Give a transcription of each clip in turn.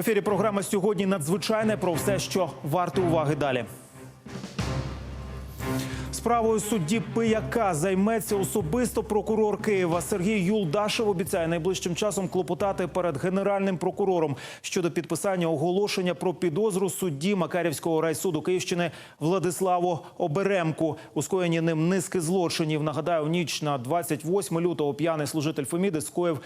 ефірі програма сьогодні надзвичайне про все, що варто уваги далі. Справою судді Пияка займеться особисто прокурор Києва Сергій Юлдашев. Обіцяє найближчим часом клопотати перед генеральним прокурором щодо підписання оголошення про підозру судді Макарівського райсуду Київщини Владиславу Оберемку у скоєнні ним низки злочинів. Нагадаю, ніч на 28 лютого п'яний служитель Феміди скоїв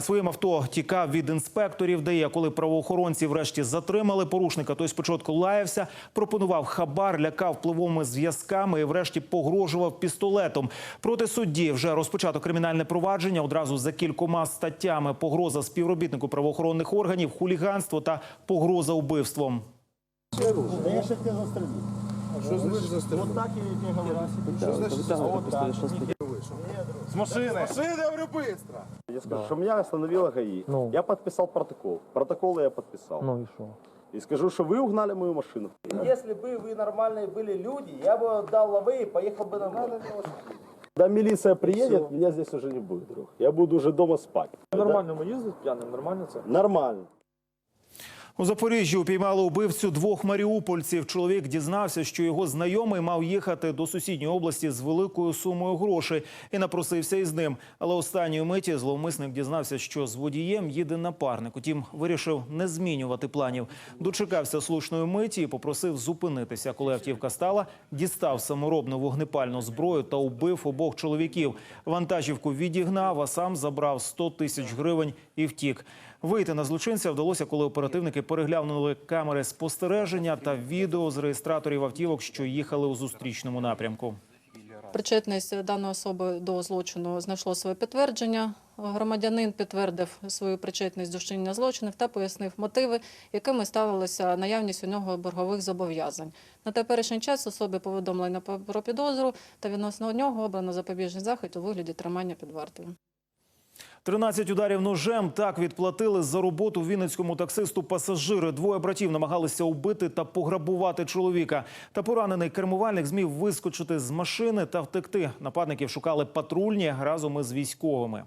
своїм авто тікав від інспекторів ДАІ. А Коли правоохоронці врешті затримали порушника, той спочатку лаявся, пропонував хабар, лякав впливовими зв'язками і врешті погрожував пістолетом. Проти судді вже розпочато кримінальне провадження одразу за кількома статтями: погроза співробітнику правоохоронних органів, хуліганство та погроза убивством. Да я тебя застрелю. Что значит застрелю? Вот так я тебе говорю. Что значит С машины. С машины, я говорю, быстро. Я скажу, что меня остановила ГАИ. Ну. Я подписал протокол. Протокол я подписал. Ну и что? И скажу, что вы угнали мою машину. Если бы вы нормальные были люди, я бы дал лавы и поехал бы на велосипеде. Когда милиция приедет, меня здесь уже не будет, друг. Я буду уже дома спать. Нормально їздить п'яним, нормально це? Нормально. У Запоріжжі упіймали убивцю двох маріупольців. Чоловік дізнався, що його знайомий мав їхати до сусідньої області з великою сумою грошей і напросився із ним. Але останньої миті зловмисник дізнався, що з водієм їде напарник. Утім, вирішив не змінювати планів. Дочекався слушної миті і попросив зупинитися. Коли автівка стала, дістав саморобну вогнепальну зброю та убив обох чоловіків. Вантажівку відігнав, а сам забрав 100 тисяч гривень і втік. Вийти на злочинця вдалося, коли оперативники переглянули камери спостереження та відео з реєстраторів автівок, що їхали у зустрічному напрямку. Причетність даної особи до злочину знайшло своє підтвердження. Громадянин підтвердив свою причетність до вчинення злочинів та пояснив мотиви, якими ставилася наявність у нього боргових зобов'язань. На теперішній час особі повідомлено про підозру та відносно нього обрано запобіжний захід у вигляді тримання під вартою. 13 ударів ножем так відплатили за роботу вінницькому таксисту пасажири. Двоє братів намагалися убити та пограбувати чоловіка. Та поранений кермувальник змів вискочити з машини та втекти. Нападників шукали патрульні разом із військовими.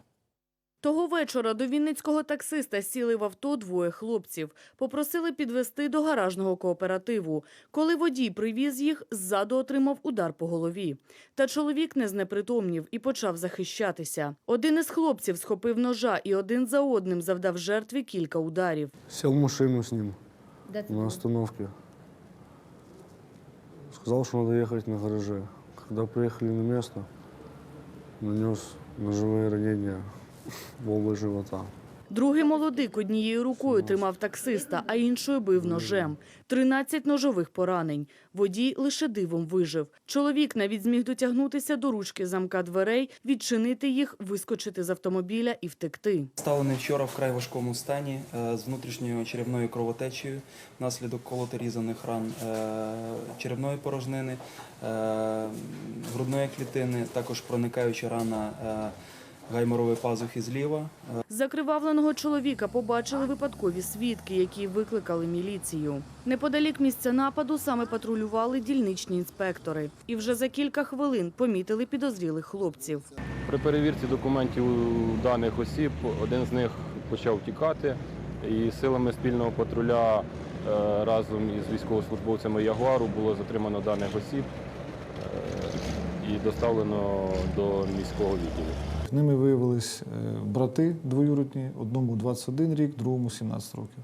Того вечора до вінницького таксиста сіли в авто двоє хлопців. Попросили підвести до гаражного кооперативу. Коли водій привіз їх, ззаду отримав удар по голові. Та чоловік не знепритомнів і почав захищатися. Один із хлопців схопив ножа і один за одним завдав жертві кілька ударів. Сел в машину с ним на остановке. Сказал, что надо ехать на гараже. Когда приехали на место, нанес ножевые ранения в область живота. Другий молодик однією рукою тримав таксиста, а іншою бив ножем. 13 ножових поранень. Водій лише дивом вижив. Чоловік навіть зміг дотягнутися до ручки замка дверей, відчинити їх, вискочити з автомобіля і втекти. Ставлений вчора вкрай важкому стані е, з внутрішньою черевною кровотечею внаслідок колото-різаних ран е, черевної порожнини, е, грудної клітини, також проникаюча рана гайморової пазухи зліва. Е, Закривавленого чоловіка побачили випадкові свідки, які викликали міліцію. Неподалік місця нападу саме патрулювали дільничні інспектори. І вже за кілька хвилин помітили підозрілих хлопців. При перевірці документів даних осіб один з них почав тікати, і силами спільного патруля е, разом із військовослужбовцями Ягуару було затримано даних осіб е, і доставлено до міського відділу. Ними виявились е, брати двоюродні, одному 21 рік, другому 17 років.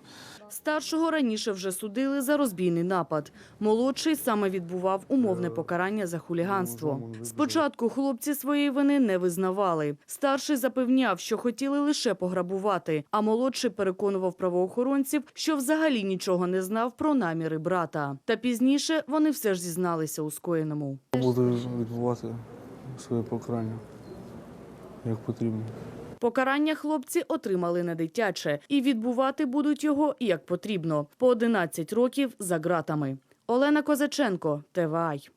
Старшого раніше вже судили за розбійний напад. Молодший саме відбував умовне покарання за хуліганство. Спочатку хлопці своєї вини не визнавали. Старший запевняв, що хотіли лише пограбувати, а молодший переконував правоохоронців, що взагалі нічого не знав про наміри брата. Та пізніше вони все ж зізналися у скоєному. Буду відбувати своє покарання, як потрібно. Покарання хлопці отримали не дитяче і відбувати будуть його як потрібно по 11 років за ґратами. Олена Козаченко, ТВАЙ.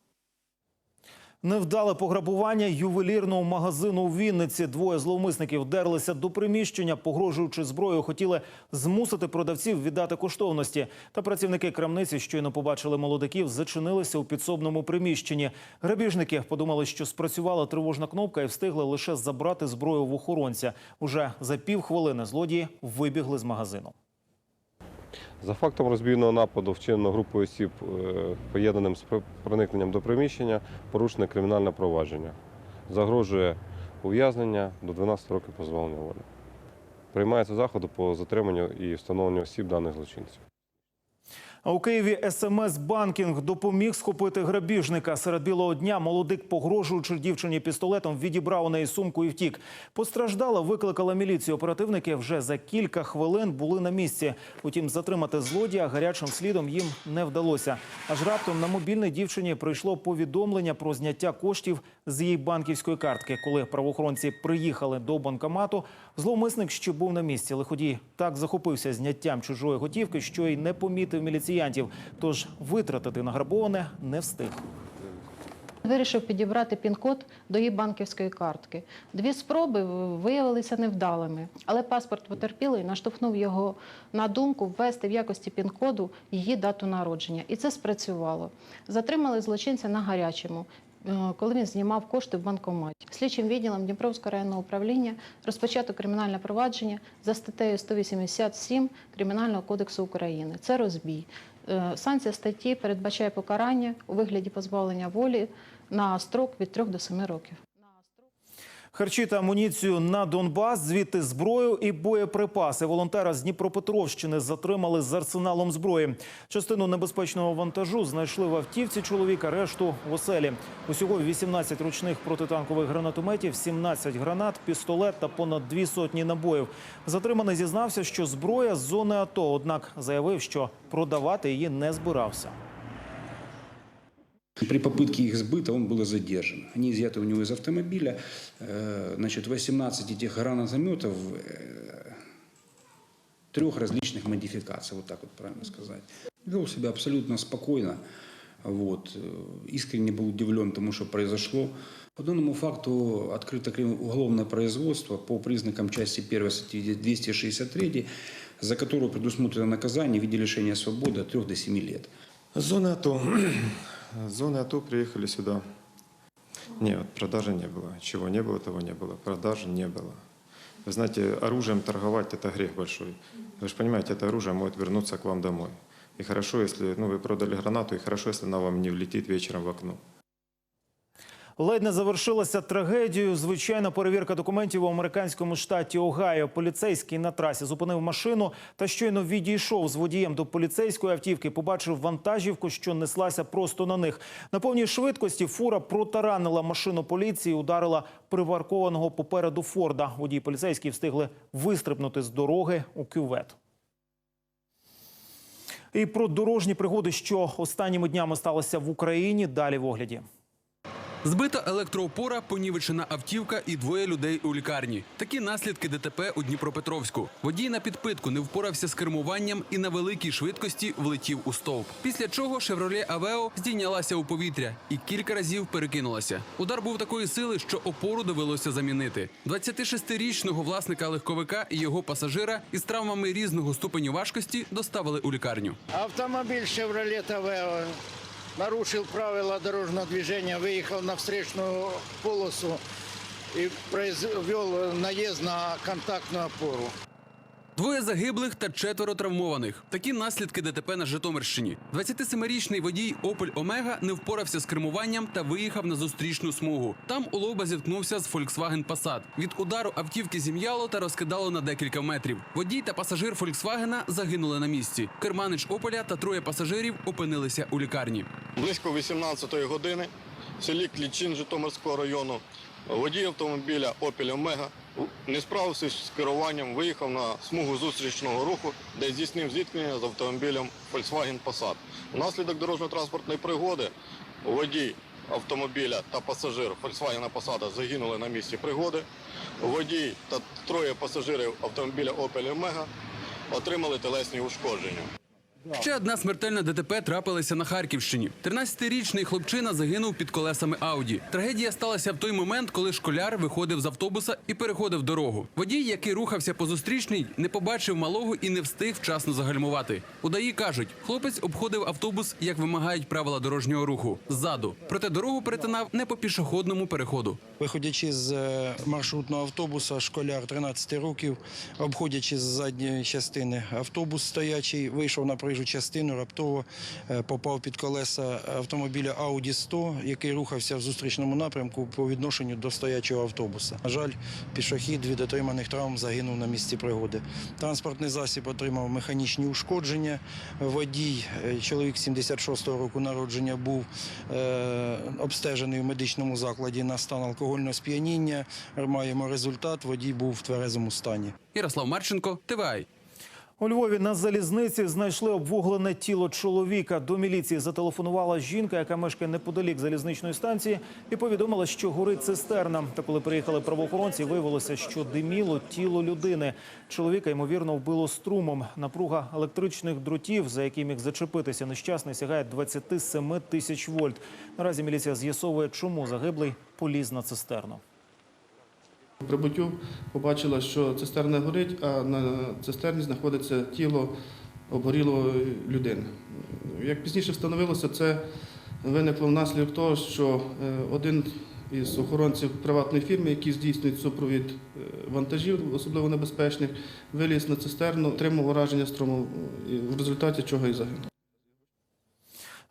Невдале пограбування ювелірного магазину у Вінниці. Двоє зловмисників дерлися до приміщення, погрожуючи зброєю, хотіли змусити продавців віддати коштовності. Та працівники крамниці щойно побачили молодиків, зачинилися у підсобному приміщенні. Грабіжники подумали, що спрацювала тривожна кнопка і встигли лише забрати зброю в охоронця. Уже за півхвилини злодії вибігли з магазину. За фактом розбійного нападу, вчинено групою осіб, е, поєднаним з про- проникненням до приміщення, порушене кримінальне провадження. Загрожує ув'язнення до 12 років позбавлення волі. Приймається заходи по затриманню і встановленню осіб даних злочинців. А у Києві СМС-банкінг допоміг схопити грабіжника. Серед білого дня молодик, погрожуючи дівчині пістолетом, відібрав у неї сумку і втік. Постраждала, викликала міліцію. Оперативники вже за кілька хвилин були на місці. Утім, затримати злодія гарячим слідом їм не вдалося. Аж раптом на мобільний дівчині прийшло повідомлення про зняття коштів з її банківської картки. Коли правоохоронці приїхали до банкомату, зловмисник ще був на місці. Лиходій так захопився зняттям чужої готівки, що й не помітив міліціянтів. Тож витратити награбоване не встиг. Вирішив підібрати пін-код до її банківської картки. Дві спроби виявилися невдалими, але паспорт потерпілий наштовхнув його на думку ввести в якості пін-коду її дату народження. І це спрацювало. Затримали злочинця на гарячому. Е, Коли він знімав кошти в банкоматі, слідчим відділом Дніпровського районного управління розпочато кримінальне провадження за статтею 187 Кримінального кодексу України. Це розбій. Е, Санкція статті передбачає покарання у вигляді позбавлення волі на строк від 3 до 7 років. Харчі та амуніцію на Донбас, звідти зброю і боєприпаси. Волонтера з Дніпропетровщини затримали з арсеналом зброї. Частину небезпечного вантажу знайшли в автівці чоловіка, решту в оселі. Усього 18 ручних протитанкових гранатометів, 17 гранат, пістолет та понад дві сотні набоїв. Затриманий зізнався, що зброя з зони АТО, однак заявив, що продавати її не збирався. При попытке их сбыта он был задержан. Они изъяты у него из автомобиля. Э, Значит, 18 этих гранатометов э, трех различных модификаций, вот так вот правильно сказать. Вел себя абсолютно спокойно. Вот. Э, Искренне был удивлен тому, что произошло. По данному факту открыто крим- уголовное производство по признакам части 1 статьи 263, за которую предусмотрено наказание в виде лишения свободы от 3 до 7 лет. Зона АТО. С зоны АТО приехали сюда. Нет, продажи не было. Чего не было, того не было. Продажи не было. Вы знаете, оружием торговать – это грех большой. Вы же понимаете, это оружие может вернуться к вам домой. И хорошо, если ну, вы продали гранату, и хорошо, если она вам не влетит вечером в окно. Ледь не завершилася трагедією. Звичайна перевірка документів у американському штаті Огайо. Поліцейський на трасі зупинив машину та щойно відійшов з водієм до поліцейської автівки. Побачив вантажівку, що неслася просто на них. На повній швидкості фура протаранила машину поліції, ударила припаркованого попереду Форда. Водій поліцейські встигли вистрибнути з дороги у кювет. І про дорожні пригоди, що останніми днями сталося в Україні. Далі в огляді. Збита електроопора, понівечена автівка і двоє людей у лікарні. Такі наслідки ДТП у Дніпропетровську. Водій на підпитку не впорався з кермуванням і на великій швидкості влетів у стовп. Після чого Шевроле Авео здійнялася у повітря і кілька разів перекинулася. Удар був такої сили, що опору довелося замінити. 26-річного власника легковика і його пасажира із травмами різного ступеню важкості доставили у лікарню. Автомобиль «Шевроле Тавео» нарушил правила дорожного движения, выехал на встречную полосу и произвел наезд на контактную опору. Двоє загиблих та четверо травмованих. Такі наслідки ДТП на Житомирщині. 27-річний водій Opel Омега не впорався з кермуванням та виїхав на зустрічну смугу. Там у лоба зіткнувся з Volkswagen Passat. Від удару автівки зім'яло та розкидало на декілька метрів. Водій та пасажир Фольксвагена загинули на місці. Керманич Опеля та троє пасажирів опинилися у лікарні. Близько 18-ї години в селі Клічин Житомирського району водій автомобіля Opel Омега, не справившись з керуванням, виїхав на смугу зустрічного руху, де здійснив зіткнення з автомобілем Volkswagen Passat. Внаслідок дорожньо-транспортної пригоди водій автомобіля та пасажир Volkswagen Passat загинули на місці пригоди. Водій та троє пасажирів автомобіля Opel Омега отримали телесні ушкодження. Ще одна смертельна ДТП трапилася на Харківщині. 13-річний хлопчина загинув під колесами Ауді. Трагедія сталася в той момент, коли школяр виходив з автобуса і переходив дорогу. Водій, який рухався по зустрічній, не побачив малого і не встиг вчасно загальмувати. Удаї кажуть, хлопець обходив автобус, як вимагають правила дорожнього руху ззаду. Проте дорогу перетинав не по пішохідному переходу. Виходячи з е, маршрутного автобуса, школяр 13 років, обходячи з задньої частини автобус стоячий, вийшов на проїжджу частину, раптово е, попав під колеса автомобіля Audi 100, який рухався в зустрічному напрямку по відношенню до стоячого автобуса. На жаль, пішохід від отриманих травм загинув на місці пригоди. Транспортний засіб отримав механічні ушкодження. Водій, е, чоловік 76-го року народження, був е, обстежений в медичному закладі на стан алкогольного сп'яніння. Маємо результат, водій був в тверезому стані. Ярослав Марченко, ТВАЙ. У Львові на залізниці знайшли обвуглене тіло чоловіка. До міліції зателефонувала жінка, яка мешкає неподалік залізничної станції, і повідомила, що горить цистерна. Та коли приїхали правоохоронці, виявилося, що диміло тіло людини. Чоловіка ймовірно вбило струмом. Напруга електричних дротів, за які міг зачепитися нещасний, сягає 27 тисяч вольт. Наразі міліція з'ясовує, чому загиблий поліз на цистерну. Прибуттю побачила, що цистерна горить, а на цистерні знаходиться тіло обгорілої людини. Як пізніше встановилося, це виникло внаслідок того, що е, один із охоронців приватної фірми, які здійснюють супровід е, вантажів, особливо небезпечних, виліз на цистерну, отримав ураження струму, в результаті чого і загинув.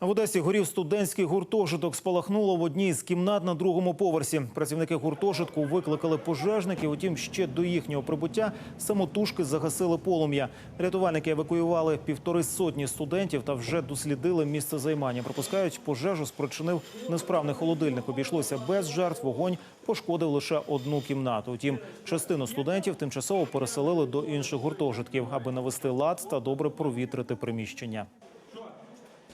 В Одесі горів студентський гуртожиток. Спалахнуло в одній з кімнат на другому поверсі. Працівники гуртожитку викликали пожежників. Утім, ще до їхнього прибуття самотужки загасили полум'я. Рятувальники евакуювали півтори сотні студентів та вже дослідили місце займання. Припускають, пожежу спричинив несправний холодильник. Обійшлося без жертв. Вогонь пошкодив лише одну кімнату. Утім, частину студентів тимчасово переселили до інших гуртожитків, аби навести лад та добре провітрити приміщення.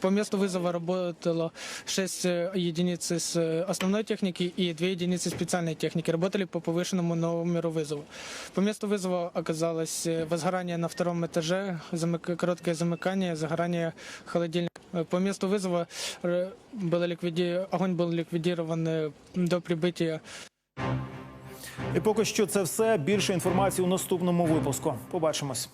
По месту вызова работало 6 единиц из э, основной техники и 2 единицы специальной техники. Работали по повышенному номеру вызова. По месту вызова оказалось э, возгорание на втором этаже, замык- короткое замыкание, загорание холодильника. Э, По месту вызова э, было ликвиди... огонь был ликвидирован э, до прибытия І поки що це все. Більше інформації у наступному випуску. Побачимось.